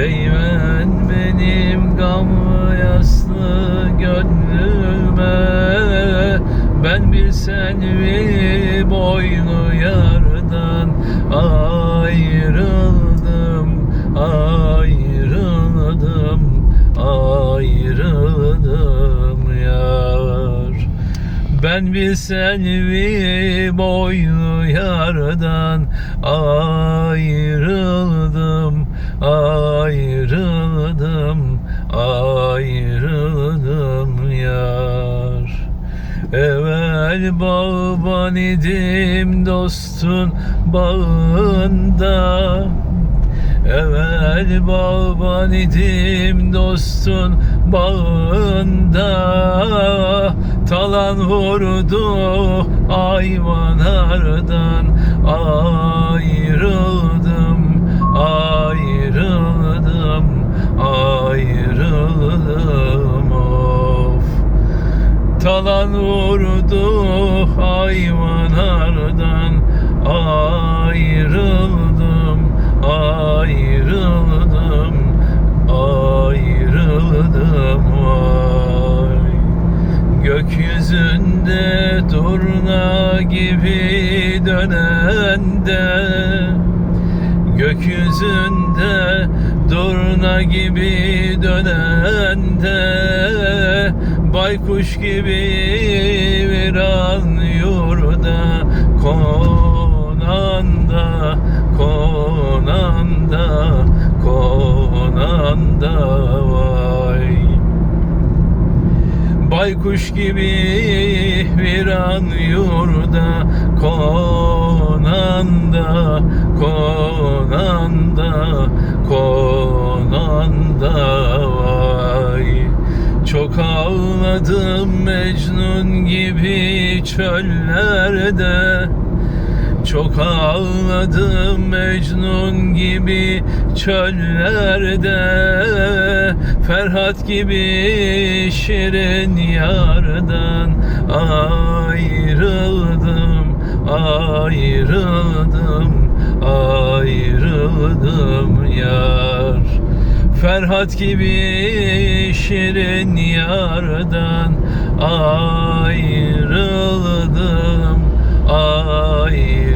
Değmen benim gamlı yaslı gönlüme. Ben bir sen mi boynu ben bir selvi boynu yardan ayrıldım, ayrıldım, ayrıldım yar. Evvel bağban idim dostun bağında Evvel bağban idim dostun bağında Talan vurdu ayvanardan Ayrıldım, ayrıldım, ayrıldım. Of. Talan vurdu hayvanlardan. Ayrıldım, gibi dönende Gökyüzünde durna gibi dönende Baykuş gibi viran yurda konanda Konanda, Baykuş gibi viran yurda konanda konanda konanda vay. Çok ağladım Mecnun gibi çöllerde. Çok ağladım Mecnun gibi çöllerde Ferhat gibi şirin yardan Ayrıldım, ayrıldım, ayrıldım yar. Ferhat gibi şirin yardan ayrıldım, ayrıldım,